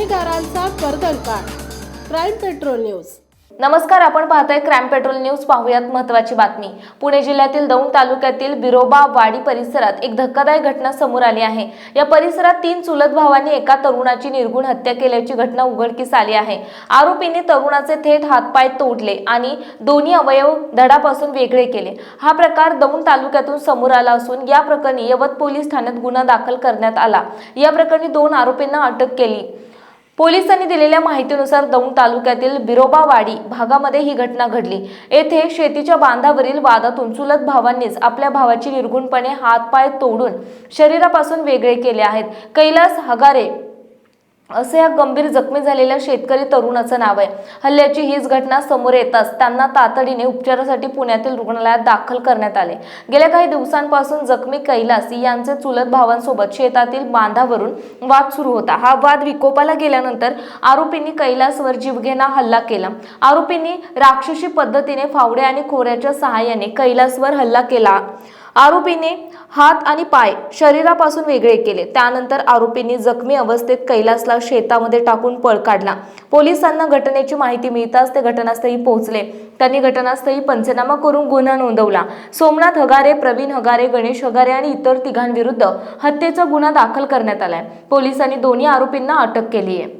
कर्दळकार crime petrol news. नमस्कार आपण पाहतोय क्राईम पेट्रोल न्यूज. पाहूयात महत्वाची बातमी. पुणे जिल्ह्यातील दौंड तालुक्यातील बिरोबा वाडी परिसरात एक धक्कादायक घटना समोर आली आहे. या परिसरात तीन चुलत भावांनी एका तरुणाची निर्गुण हत्या केल्याची घटना उघडकीस आली आहे. आरोपीने तरुणाचे थेट हातपाय तोडले आणि दोन्ही अवयव धडापासून वेगळे केले. हा प्रकार दौंड तालुक्यातून समोर आला असून या प्रकरणी यवत पोलीस ठाण्यात गुन्हा दाखल करण्यात आला. या प्रकरणी दोन आरोपींना अटक केली. पोलिसांनी दिलेल्या माहितीनुसार दौंड तालुक्यातील बिरोबावाडी भागामध्ये ही घटना घडली. येथे शेतीच्या बांधावरील वादातून चुलत भावांनीच आपल्या भावाची निर्गुणपणे हातपाय तोडून शरीरापासून वेगळे केले आहेत. कैलास हगारे असं या गंभीर जखमी झालेल्या शेतकरी तरुणाचं नाव आहे. हल्ल्याची हीच घटना समोर येताच त्यांना तातडीने उपचारासाठी पुण्यातील रुग्णालयात दाखल करण्यात आले. गेल्या काही दिवसांपासून जखमी कैलास यांचे चुलत भावांसोबत शेतातील बांधावरून वाद सुरू होता. हा वाद विकोपाला गेल्यानंतर आरोपींनी कैलासवर जीवघेणा हल्ला केला. आरोपींनी राक्षसी पद्धतीने फावडे आणि खोऱ्याच्या सहाय्याने कैलासवर हल्ला केला. आरोपीने हात आणि पाय शरीरापासून वेगळे केले. त्यानंतर आरोपींनी जखमी अवस्थेत कैलासला शेतामध्ये टाकून पळ काढला. पोलिसांना घटनेची माहिती मिळताच ते घटनास्थळी पोहोचले. त्यांनी घटनास्थळी पंचनामा करून गुन्हा नोंदवला. सोमनाथ हगारे प्रवीण हगारे गणेश हगारे आणि इतर तिघांविरुद्ध हत्येचा गुन्हा दाखल करण्यात आलाय. पोलिसांनी दोन्ही आरोपींना अटक केली आहे